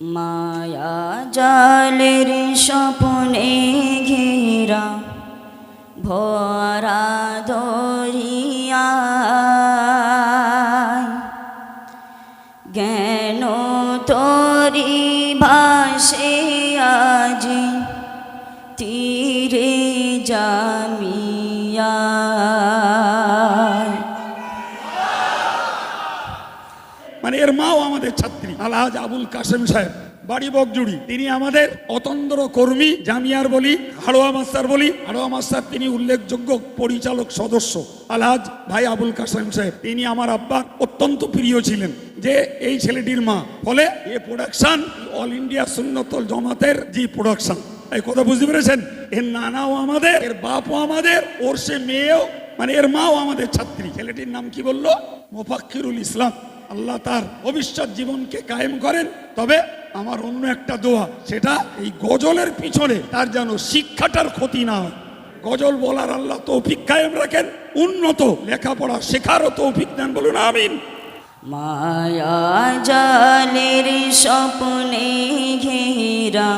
মায়া জালের স্বপ্নে ঘেরা ভরা দরিয়া। জ্ঞান তরি ভাসে আজি? তীরে জামিয়া। মানে এর মাও আমাদের ছাত্রী। আলহাজ আবুল কাসেম সাহেব, বাড়ি বকজুড়ি। তিনি আমাদের অতন্দ্র কর্মী, জামিয়ার বলি, হাড়োয়া মাস্টার বলি। হাড়োয়া মাস্টার তিনি উল্লেখযোগ্য পরিচালক সদস্য। আলহাজ ভাই আবুল কাসেম সাহেব, তিনি আমার আব্বার অত্যন্ত প্রিয় ছিলেন, যে এই ছেলেটির মা। ফলে এ প্রোডাকশন অল ইন্ডিয়া সুন্নতল জমাতের জি প্রোডাকশন এই কথা বুঝতে পেরেছেন? এর নানাও আমাদের, এর বাপও আমাদের, ওর সে মেয়েও মানে এর মাও আমাদের ছাত্রী। ছেলেটির নাম কি বলল? মোফাক্কিরুল ইসলাম। আল্লাহ তার ভবিষ্যৎ জীবনকে কায়েম করেন, তবে আমার অন্য একটা দোয়া, সেটা এই গজলের পিছনে তার যেন শিক্ষাটার ক্ষতি না হয়। গজল বলার আল্লাহ তৌফিক কায়েম রাখেন, উন্নত লেখাপড়া শেখারও তৌফিক দেন বলুন, আমিন। মায়া জালের স্বপ্নে ঘেরা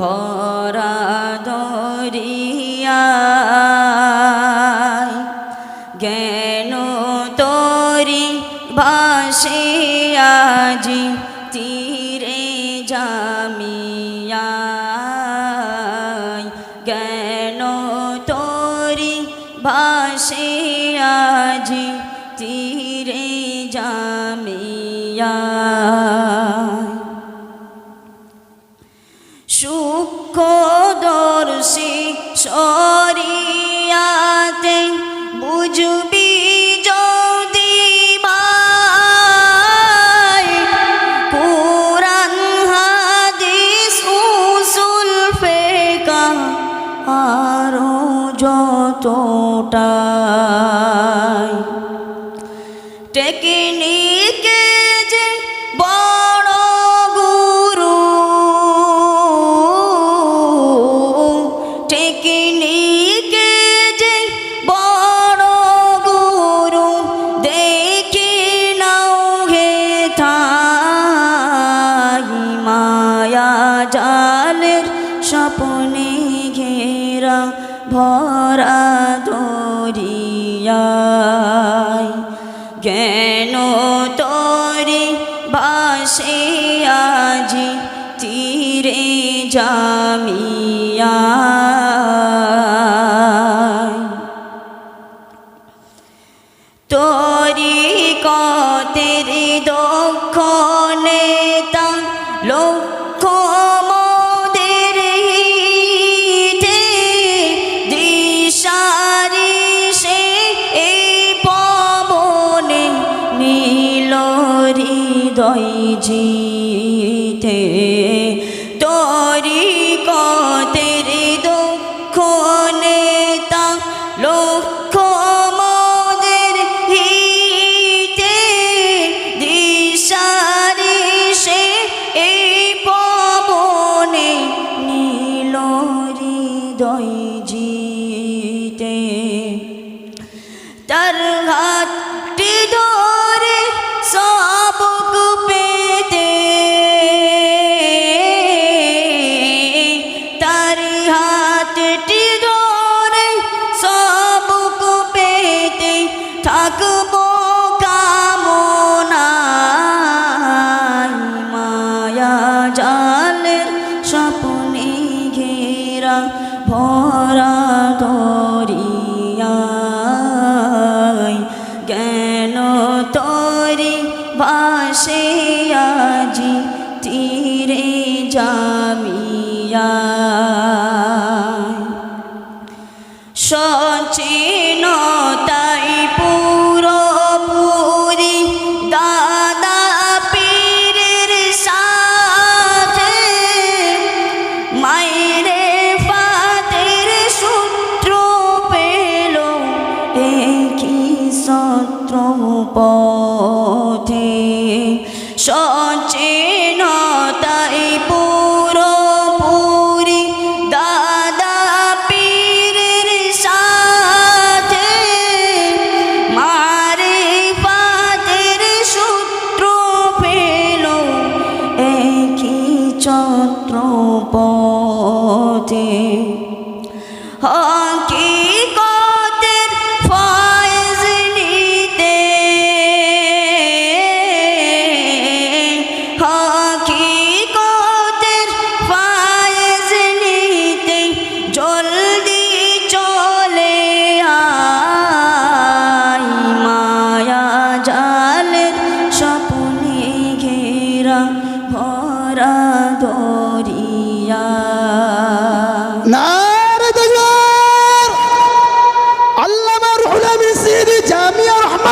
ভরা দরিয়া ভাসে আজি তীরে যতটাই টেকনিকে জ্ঞান তোরে বাসে আজি তীরে জামিয়া? তরি কতের হৃদয় জিতে। ভাসে আজি তীরে জামিয়া। পথে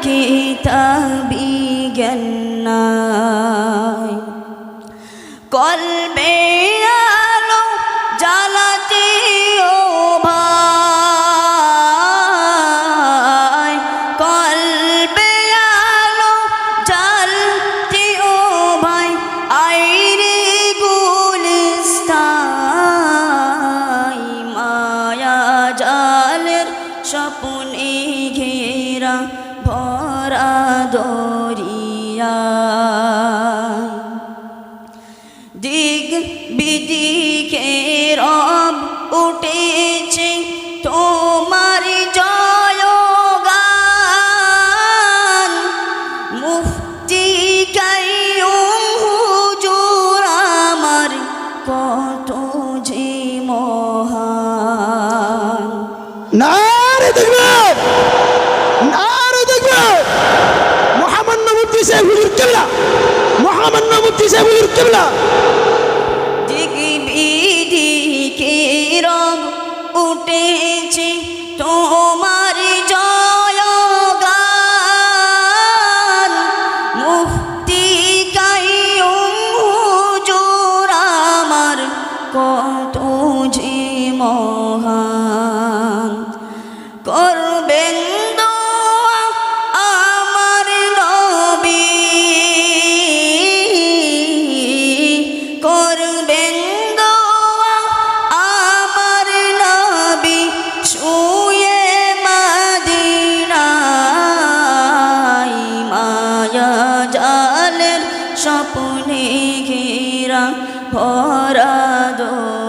kita দিশে বলি কেবলা। ডিগি বিডি কি উঠে মরাদো